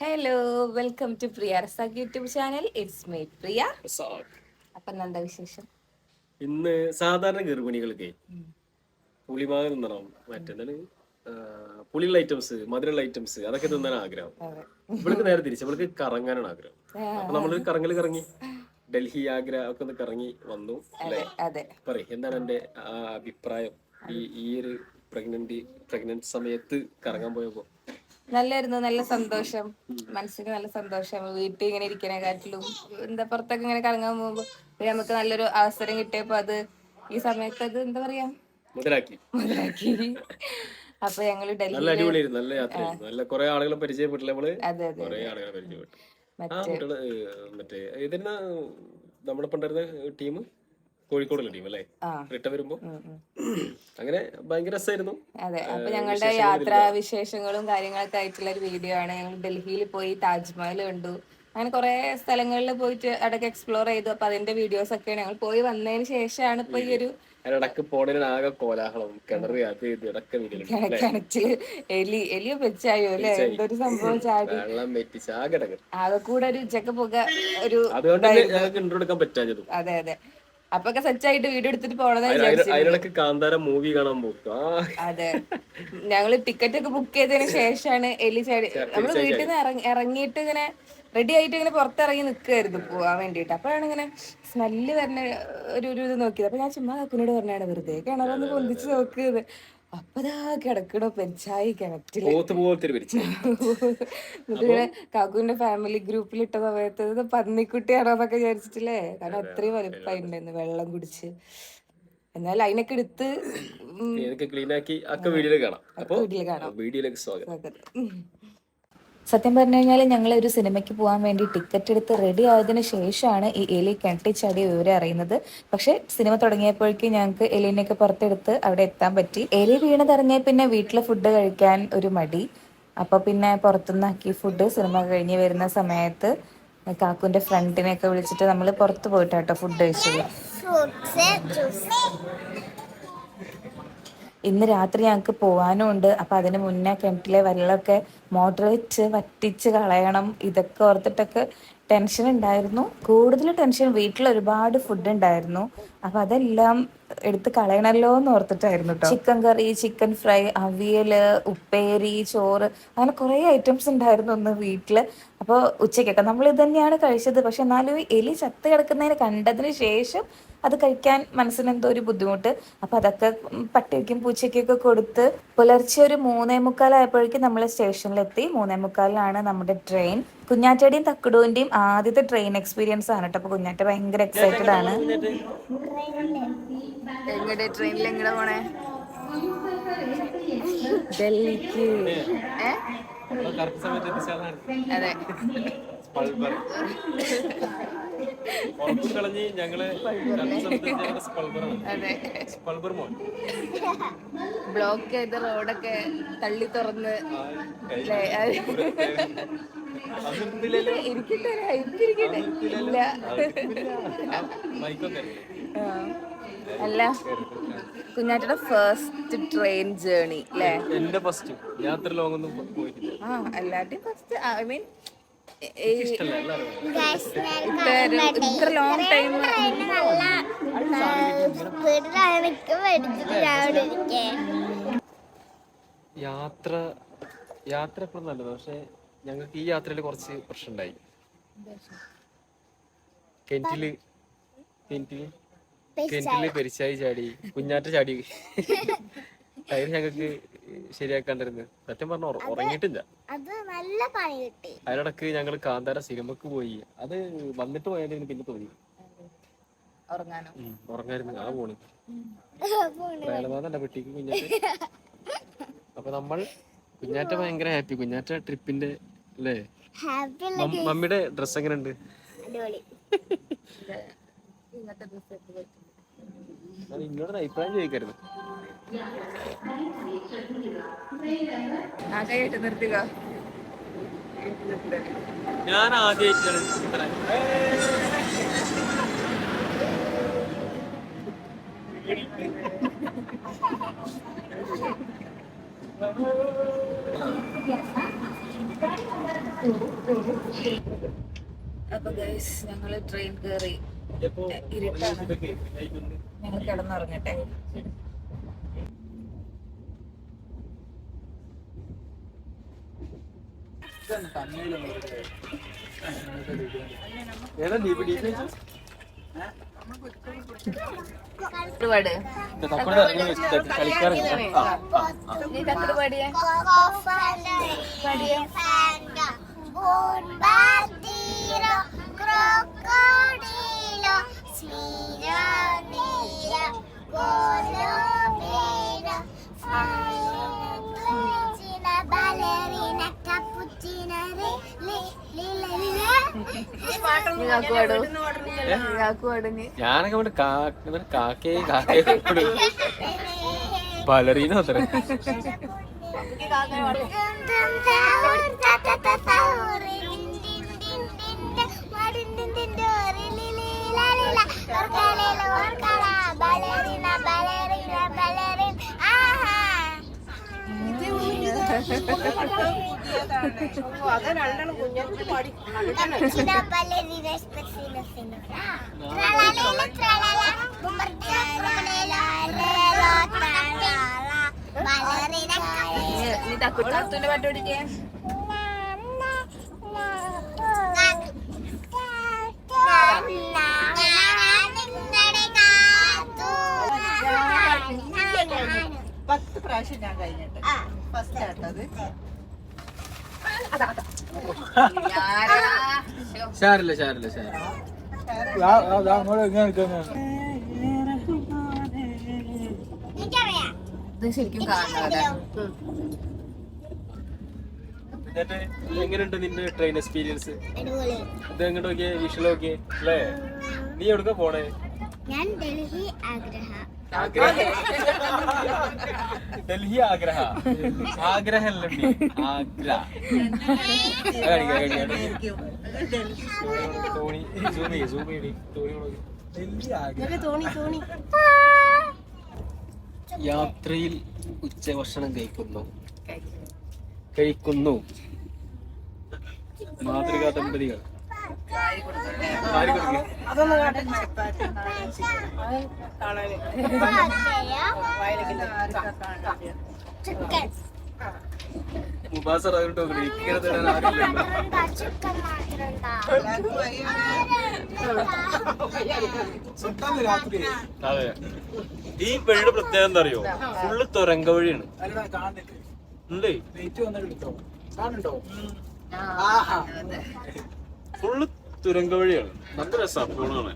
Hello welcome to Priya Razak YouTube channel it's me Priya അപ്പൊ എന്താ വിശേഷം? ഇന്ന് സാധാരണ ഗർഭിണികൾക്ക് പുളിമാങ്ങ തിന്നണം മറ്റെന്താണ് പുളി പുളിയുള്ള ഐറ്റംസ് മധുരമുള്ള ഐറ്റംസ് അതൊക്കെ തിന്നാൻ ആഗ്രഹം. ഇവൾക്ക് നേരെ തിരിച്ചു ഇവൾക്ക് കറങ്ങാനാണ് ആഗ്രഹം. അപ്പൊ നമ്മൾ കറങ്ങൽ കറങ്ങി ഡൽഹി ആഗ്ര ഒക്കെ ഒന്ന് കറങ്ങി വന്നു അല്ലേ? അതെ. പറയ് എന്താണ് എന്റെ അഭിപ്രായം? ഈ ഈ ഒരു പ്രഗ്നന്റ് പ്രഗ്നന്റ് സമയത്ത് കറങ്ങാൻ പോയപ്പോ? നല്ലായിരുന്നു നല്ല സന്തോഷം. മനസ്സിന് നല്ല സന്തോഷം. വീട്ടിൽ ഇങ്ങനെ ഇരിക്കണേക്കാട്ടിലും എന്താ പുറത്തൊക്കെ ഇങ്ങനെ കറങ്ങാൻ പോകുമ്പോ നമുക്ക് നല്ലൊരു അവസരം കിട്ടിയപ്പോ അത് ഈ സമയത്ത് അത് എന്താ പറയാ? മുതലാക്കി. മുതലാക്കി. അപ്പൊ ഞങ്ങൾ നല്ല അടിപൊളിയായിരുന്നു നല്ല യാത്രയായിരുന്നു. നല്ല കുറെ ആളുകളെ പരിചയപ്പെട്ടില്ല നമ്മൾ? കുറെ ആളുകളെ പരിചയപ്പെട്ടു. മറ്റേ ഇതിന് പണ്ടായിരുന്ന ടീം? കോഴിക്കോടുള്ള ടീം അല്ലേ? റിട്ട വരുമ്പോ. അങ്ങനെ ഭയങ്കര രസമായിരുന്നു. അതെ അപ്പൊ ഞങ്ങളുടെ യാത്രാ വിശേഷങ്ങളും കാര്യങ്ങളൊക്കെ ആയിട്ടുള്ള ഒരു വീഡിയോ ആണ്. ഞങ്ങൾ ഡൽഹിയിൽ പോയി താജ്മഹൽ കണ്ടു. അങ്ങനെ കുറെ സ്ഥലങ്ങളിൽ പോയിട്ട് അടക്കം എക്സ്പ്ലോർ ചെയ്തു. അപ്പൊ അതിന്റെ വീഡിയോസ് ഒക്കെ ഞങ്ങൾ പോയി വന്നതിന് ശേഷമാണ് ഇപ്പൊ ഈ ഒരു ഇടയ്ക്ക് പോണതിന് ആകെ കോലാഹലം. കിണറ് കിണറ്റിൽ എലി എലി വെച്ചായോ അല്ലെ? എന്തൊരു സംഭവം ചാടി. ആകെ കൂടെ ഒരു ഉച്ചയ്ക്ക് പുക ഒരു അതുകൊണ്ട് ഞങ്ങൾക്ക് ഇൻട്രോ എടുക്കാൻ പറ്റാഞ്ഞതും. അതെ അതെ. അപ്പൊക്കെ സെറ്റായിട്ട് വീഡിയോ എടുത്തിട്ട് പോണതാ വിചാരിച്ചു. അതിനിടക്ക് കാന്താര മൂവി കാണാൻ പോകും അതെ. ഞങ്ങൾ ടിക്കറ്റ് ഒക്കെ ബുക്ക് ചെയ്തതിന് ശേഷമാണ് എലി ചാടി നമ്മൾ വീട്ടിൽ നിന്ന് ഇറങ്ങി ഇറങ്ങിയിട്ട് ഇങ്ങനെ റെഡി ആയിട്ട് ഇങ്ങനെ പുറത്തിറങ്ങി നിൽക്കുമായിരുന്നു പോവാൻ വേണ്ടിയിട്ട്. അപ്പോഴാണ് ഇങ്ങനെ സ്മെല്ല് വരുന്ന ഒരു ഒരു ഇത് നോക്കിയത്. അപ്പൊ ഞാൻ ചുമ്മാ കാക്കുനോട് പറഞ്ഞാണ് വെറുതെ കിണറൊന്ന് പൊന്തിച്ച് നോക്കുന്നത് അപ്പതാ കിടക്കണോ പെരിച്ചായി കിണറ്റിൽ. എന്നിട്ട് കാക്കുവിന്റെ ഫാമിലി ഗ്രൂപ്പിൽ ഇട്ട സമയത്ത് ഇത് പന്നിക്കുട്ടിയാണോ എന്നൊക്കെ വിചാരിച്ചിട്ടില്ലേ? കാരണം അത്രയും വലുപ്പമായി ഉണ്ടായിരുന്നു വെള്ളം കുടിച്ച്. എന്നാൽ അതിനൊക്കെ എടുത്ത് ക്ലീൻ ആക്കി വീഡിയോയിൽ കാണാം. വീഡിയോയിലേക്ക് സ്വാഗതം. സത്യം പറഞ്ഞു കഴിഞ്ഞാൽ ഞങ്ങൾ ഒരു സിനിമയ്ക്ക് പോകാൻ വേണ്ടി ടിക്കറ്റ് എടുത്ത് റെഡി ആയതിനു ശേഷമാണ് ഈ എലി കിണറ്റിച്ചാടിയ വിവരം അറിയുന്നത്. പക്ഷെ സിനിമ തുടങ്ങിയപ്പോഴേക്കും ഞങ്ങൾക്ക് എലിനെയൊക്കെ പുറത്തെടുത്ത് അവിടെ എത്താൻ പറ്റി. എലി വീണതറിഞ്ഞാൽ പിന്നെ വീട്ടിലെ ഫുഡ് കഴിക്കാൻ ഒരു മടി. അപ്പോൾ പിന്നെ പുറത്തുനിന്നാക്കി ഫുഡ് സിനിമ കഴിഞ്ഞ് വരുന്ന സമയത്ത് കാക്കുന്റെ ഫ്രണ്ടിനെയൊക്കെ വിളിച്ചിട്ട് നമ്മൾ പുറത്ത് പോയിട്ടാട്ടോ ഫുഡ് കഴിച്ചത്. ഇന്ന് രാത്രി ഞങ്ങൾക്ക് പോകാനും ഉണ്ട് അപ്പൊ അതിന് മുന്നേ കിണറ്റിലെ വെള്ളമൊക്കെ മോട്ടർ വെച്ച് വറ്റിച്ച് കളയണം. ഇതൊക്കെ ഓർത്തിട്ടൊക്കെ ടെൻഷൻ ഉണ്ടായിരുന്നു. കൂടുതൽ ടെൻഷൻ വീട്ടിൽ ഒരുപാട് ഫുഡ് ഉണ്ടായിരുന്നു. അപ്പൊ അതെല്ലാം എടുത്ത് കളയണല്ലോ എന്ന് ഓർത്തിട്ടായിരുന്നു chicken curry chicken fry avial ഉപ്പേരി ചോറ് അങ്ങനെ കുറേ ഐറ്റംസ് ഉണ്ടായിരുന്നു ഒന്ന് വീട്ടിൽ. അപ്പോൾ ഉച്ചയ്ക്കൊക്കെ നമ്മൾ ഇത് തന്നെയാണ് കഴിച്ചത്. പക്ഷെ എന്നാലും എലി ചത്ത് കിടക്കുന്നതിന് കണ്ടതിന് ശേഷം അത് കഴിക്കാൻ മനസ്സിന് എന്തോ ഒരു ബുദ്ധിമുട്ട്. അപ്പൊ അതൊക്കെ പട്ടിക്കും പൂച്ചയ്ക്കൊക്കെ കൊടുത്ത് പുലർച്ചെ ഒരു മൂന്നേ മുക്കാലായപ്പോഴേക്കും നമ്മൾ സ്റ്റേഷനിലെത്തി. മൂന്നേ മുക്കാലിലാണ് നമ്മുടെ ട്രെയിൻ. കുഞ്ഞാറ്റയുടെയും തക്കുടുവിന്റെയും ആദ്യത്തെ ട്രെയിൻ എക്സ്പീരിയൻസ് ആണ് കേട്ടോ. അപ്പൊ കുഞ്ഞാറ്റ ഭയങ്കര എക്സൈറ്റഡ് ആണ്. എങ്ങടെ ട്രെയിനിൽ എങ്ങനെ പോണേ? ഡൽഹിക്ക്. അതെ കളഞ്ഞ് ഞങ്ങൾ സ്പൾബർ മോൻ ബ്ലോക്ക് ചെയ്ത റോഡൊക്കെ തള്ളി തുറന്ന് ഇരിക്കട്ടെ ഇരിക്കട്ടെ. ഇല്ല. അല്ല കുഞ്ഞാറ്റയുടെ ഫസ്റ്റ് ട്രെയിൻ ജേണി അല്ലേ എന്റെ ഫസ്റ്റ് ഞാൻ അത്ര ലോങ് ഒന്നും പോയിട്ടില്ല. ആ first I mean long time യാത്ര യാത്ര എപ്പോഴും നല്ലത്. പക്ഷെ ഞങ്ങൾക്ക് ഈ യാത്രയിൽ കുറച്ച് പ്രശ്നം ഉണ്ടായി കെന്റിൽ കെന്റിൽ കെന്റിൽ പെരിച്ചായി ചാടി കുഞ്ഞാറ്റ ചാടി. അതിന് ഞങ്ങൾക്ക് ശരിയാക്കാണ്ടിരുന്നു സത്യം പറഞ്ഞ ഉറങ്ങിയിട്ടില്ല. അത് നല്ല പണി കിട്ടി. അതിനിടക്ക് ഞങ്ങൾ കാന്താര സിനിമക്ക് പോയി. അത് വന്നിട്ട് പോയാലും പിന്നെ തോന്നി. ഉറങ്ങായിരുന്നു. ആ പോണ് പെട്ടിക്ക് കുഞ്ഞാറ്റ. അപ്പൊ നമ്മൾ കുഞ്ഞാറ്റ ഭയങ്കര ഹാപ്പി കുഞ്ഞാറ്റ ട്രിപ്പിന്റെ അല്ലേ മമ്മിയുടെ ഡ്രസ് എങ്ങനെയുണ്ട്? അടിപൊളി. ഇന്നത്തെ ഞാൻ ഇന്നോട് അഭിപ്രായം ചോദിക്കരുത്. ഞാൻ ആദ്യമായിട്ടാണ് അപ്പൊ ഗൈസ് ഞങ്ങൾ ട്രെയിൻ കയറി ഇരുട്ടാണ് ഞങ്ങൾ കിടന്നുറങ്ങട്ടെ. ഒരുപാട് നീ തക്കട് പാടിയേ Crocodilo, ഞാനൊക്കെ ഇവിടെ കാക്കേ കാക്കേ ബലറീന അത്ര തത്തുന്റെ പാട്ട് പഠിക്കേ പത്ത് പ്രാവശ്യം ഞാൻ കഴിഞ്ഞിട്ട്. ഫസ്റ്റ് ആട്ടത് ഷാരില്ല ഷാരില്ല ഷാരില്ല ശരിക്കും കാണാതെ. എന്നിട്ട് എങ്ങനെയുണ്ട് നിന്റെ ട്രെയിൻ എക്സ്പീരിയൻസ് ഇത് എങ്ങോട്ട് നോക്കിയേ? വിഷ്വൽ നോക്കിയേ? അല്ലേ? നീ എവിടെക്കാ പോണേ? ഞാൻ ഡൽഹി ആഗ്രഹ. ആഗ്രഹ. ഡൽഹി ആഗ്രഹ. ആഗ്രഹല്ലേ ആഗ്ര. തോണി. സൂം ചെയ്യ് സൂം ചെയ്യ് തോണി നോക്ക്. യാത്രയിൽ ഉച്ചഭക്ഷണം കഴിക്കുന്നു. കഴിക്കുന്നു. മാതൃകാ ദമ്പതികൾ. ആര് കൊടുക്കുക ചിക്കൻ മുബാസർ അതുകൊണ്ട് ഇങ്ങനെ തരാൻ ആരുമില്ലല്ലോ ചിക്കൻ മാത്രം അതെ ഈ വഴിയുടെ പ്രത്യേകത എന്താ അറിയോ ഫുള്ള് തുരങ്ക വഴിയാണ് ഉണ്ട് ഫുള്ള് തുരങ്ക വഴിയാണ്. നല്ല രസമാണ് പോണാണ്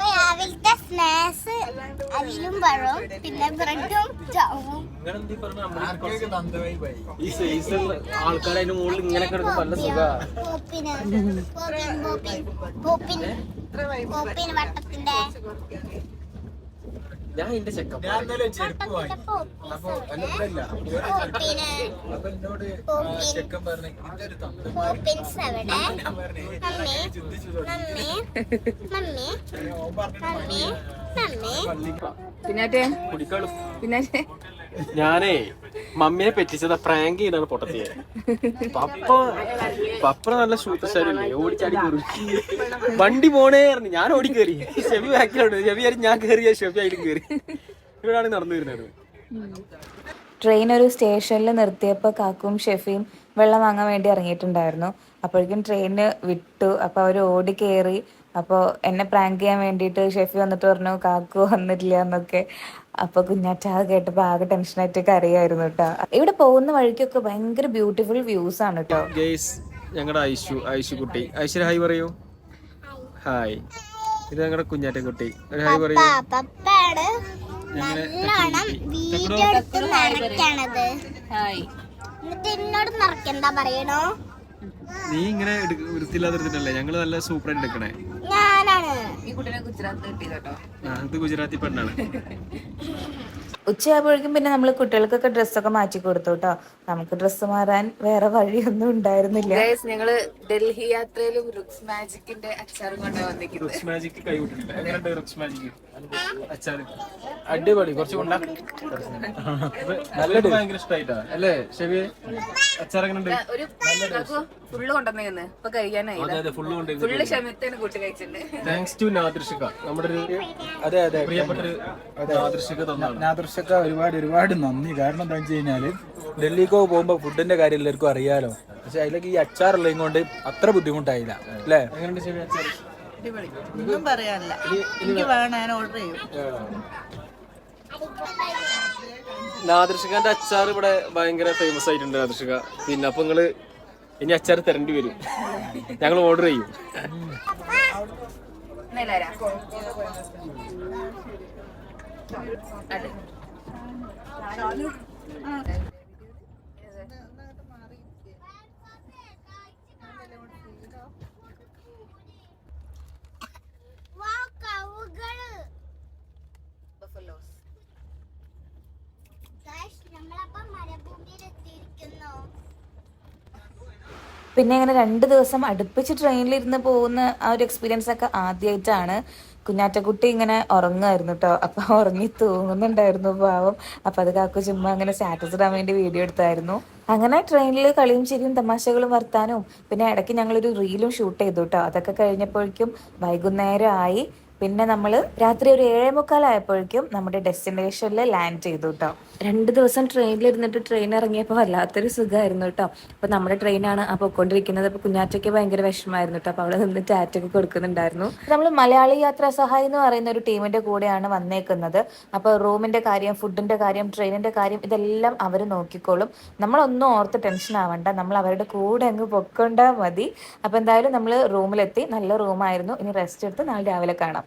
രാവിലത്തെ സ്നാക്സ് അവിലും പഴവും പിന്നെ ബ്രെഡും ചാവും ഈ സൈസുള്ള ആൾക്കാർ അതിന്റെ മുകളിൽ ഇങ്ങനെ കിടക്കും നല്ല സുഖ. പോപ്പിന് പോപ്പിൻ പോപ്പിൻ വട്ടത്തിന്റെ ഞാൻ എന്റെ ചെക്കൻ വട്ടത്തിന്റെ പോപ്പിന് Poppins mummy? Mummy mummy mummy. Mummy mummy. പിന്നാറ്റെ? കുടിക്കാളും. പിന്നാറ്റെ? ഞാനേ മമ്മിനെ പറ്റിച്ചത് പ്രാങ്ക് ചെയ്താണ് പൊട്ടത്തിയെ. പപ്പ പപ്പ നല്ല ശൂത്തശാലില്ലേ ഓടിച്ചാടി കയറി വണ്ടി പോണേ പറഞ്ഞു. ഞാൻ ഓടി കയറി ഷെബി ബാക്കിലുണ്ട്. ഷെബി ആയിരുന്നു ഞാൻ കയറിയ ഷെബി ആയിട്ട് കയറി ഇവിടാണ് നടന്നു വരുന്നത്. ട്രെയിൻ ഒരു സ്റ്റേഷനിൽ നിർത്തിയപ്പോൾ കാക്കും ഷെഫിയും വെള്ളം വാങ്ങാൻ വേണ്ടി ഇറങ്ങിയിട്ടുണ്ടായിരുന്നു. അപ്പോഴേക്കും ട്രെയിന് വിട്ടു. അപ്പോൾ അവർ ഓടി കയറി അപ്പോൾ എന്നെ പ്രാങ്ക് ചെയ്യാൻ വേണ്ടിയിട്ട് ഷെഫി വന്നിട്ട് പറഞ്ഞു കാക്കു വന്നിട്ടില്ല എന്നൊക്കെ. അപ്പോൾ കുഞ്ഞാറ്റ അത് കേട്ടപ്പോൾ ആകെ ടെൻഷനായിട്ട് കരയായിരുന്നു കേട്ടോ ഇവിടെ പോകുന്ന വഴിക്കൊക്കെ ഭയങ്കര ബ്യൂട്ടിഫുൾ വ്യൂസ് ആണ് കേട്ടോ ഞങ്ങളുടെ ഐശു ഐശു കുട്ടി. ഐശ്വര്യ ഹായ് പറയൂ. ഹായ് ഇത് ഞങ്ങളുടെ കുഞ്ഞാറ്റ കുട്ടി. ഒരു ഹായ് പറയൂ. നീ ഇങ്ങനെ വൃത്തിയില്ലാതെ ഞങ്ങൾ നല്ല സൂപ്പർ എടുക്കണേ. ഈ കുട്ടീനെ ഗുജറാത്ത് കിട്ടി കേട്ടോ ഇത് ഗുജറാത്തി പെണ്ണാണ്. ഉച്ചയാകുമ്പോഴേക്കും പിന്നെ നമ്മൾ കുട്ടികൾക്കൊക്കെ ഡ്രസ്സൊക്കെ മാറ്റി കൊടുത്തു കേട്ടോ നമുക്ക് ഡ്രസ്സ് മാറാൻ വേറെ വഴിയൊന്നും ഉണ്ടായിരുന്നില്ല. ഞങ്ങൾ ഡൽഹി യാത്രയിലും റുക്സ് മാജിക്കിന്റെ അച്ചാറും കൊണ്ടാണ് വന്നിരിക്കുന്നത്. അടിപൊളി. കുറച്ച് നല്ല ഭയങ്കര ഇഷ്ടമായിട്ടാ. അല്ലേ ഷെവി അച്ചാർ എങ്ങനെയുണ്ട്? ഒരു ഫുള്ള് കൊണ്ടുവന്നേന്ന് ഇപ്പൊ കഴിക്കാനായി അതെ അതെ ഫുള്ള് ക്ഷമത്തേന് കൂട്ടി കഴിച്ചിട്ടുണ്ട്. താങ്ക്സ് ടു നാദൃഷിക നമ്മുടെ ഒരു അതെ അതെ. പ്രിയപ്പെട്ട ഒരു നാദൃഷിക തന്നാണ്. നാദർശക്ക ഒരുപാട് ഒരുപാട് നന്ദി. കാരണം എന്താ വെച്ച് കഴിഞ്ഞാൽ ഡൽഹിക്കോ പോകുമ്പോൾ ഫുഡിന്റെ കാര്യം എല്ലാവർക്കും അറിയാലോ. പക്ഷെ അതിലേക്ക് ഈ അച്ചാറുള്ളതും കൊണ്ട് അത്ര ബുദ്ധിമുട്ടായില്ല. അല്ലേ? ഒന്നും പറയാനില്ല. എനിക്ക് വേണം ഞാൻ ഓർഡർ ചെയ്യും. അച്ചാർ ഇവിടെ ഭയങ്കര ഫേമസ് ആയിട്ടുണ്ട് നാദൃഷിക പിന്നെ അപ്പൊ നിങ്ങൾ ഇനി അച്ചാർ തരേണ്ടി വരും. ഞങ്ങൾ ഓർഡർ ചെയ്യും. നെല്ലാരാ മരുഭൂമിയിൽ എത്തിയിരിക്കുന്നു പിന്നെ ഇങ്ങനെ രണ്ട് ദിവസം അടുപ്പിച്ച് ട്രെയിനിലിരുന്ന് പോകുന്ന ആ ഒരു എക്സ്പീരിയൻസ് ഒക്കെ ആദ്യമായിട്ടാണ് കുഞ്ഞാറ്റക്കുട്ടി ഇങ്ങനെ ഉറങ്ങായിരുന്നു കേട്ടോ അപ്പൊ ഉറങ്ങി തൂങ്ങുന്നുണ്ടായിരുന്നു പാവം. അപ്പൊ അത് കാക്കു ചുമ്മാ അങ്ങനെ സ്റ്റാറ്റസ് ഇടാൻ വേണ്ടി വീഡിയോ എടുത്തായിരുന്നു. അങ്ങനെ ട്രെയിനിൽ കളിയും ചിരിയും തമാശകളും വർത്താനവും. പിന്നെ ഇടയ്ക്ക് ഞങ്ങളൊരു റീലും ഷൂട്ട് ചെയ്തു കേട്ടോ അതൊക്കെ കഴിഞ്ഞപ്പോഴേക്കും വൈകുന്നേരം ആയി പിന്നെ നമ്മൾ രാത്രി ഒരു ഏഴേ മുക്കാലായപ്പോഴേക്കും നമ്മുടെ ഡെസ്റ്റിനേഷനിൽ ലാൻഡ് ചെയ്തു കേട്ടോ രണ്ട് ദിവസം ട്രെയിനിൽ ഇരുന്നിട്ട് ട്രെയിൻ ഇറങ്ങിയപ്പോൾ വല്ലാത്തൊരു സുഖമായിരുന്നു കേട്ടോ അപ്പോൾ നമ്മുടെ ട്രെയിനാണ് ആ പൊയ്ക്കൊണ്ടിരിക്കുന്നത്. അപ്പോൾ കുഞ്ഞാറ്റയ്ക്ക് ഭയങ്കര വിഷമമായിരുന്നു കേട്ടോ അപ്പോൾ അവിടെ നിന്ന് ടാറ്റൊക്കെ കൊടുക്കുന്നുണ്ടായിരുന്നു. നമ്മൾ മലയാളി യാത്രാ സഹായി എന്ന് പറയുന്ന ഒരു ടീമിന്റെ കൂടെയാണ് വന്നേക്കുന്നത്. അപ്പോൾ റൂമിന്റെ കാര്യം ഫുഡിന്റെ കാര്യം ട്രെയിനിന്റെ കാര്യം ഇതെല്ലാം അവർ നോക്കിക്കോളും. നമ്മളൊന്നും ഓർത്ത് ടെൻഷൻ ആവണ്ട. നമ്മൾ അവരുടെ കൂടെ അങ്ങ് പൊക്കൊണ്ടാൽ മതി. അപ്പോൾ എന്തായാലും നമ്മൾ റൂമിലെത്തി. നല്ല റൂമായിരുന്നു. ഇനി റെസ്റ്റ് എടുത്ത് നാളെ രാവിലെ കാണാം.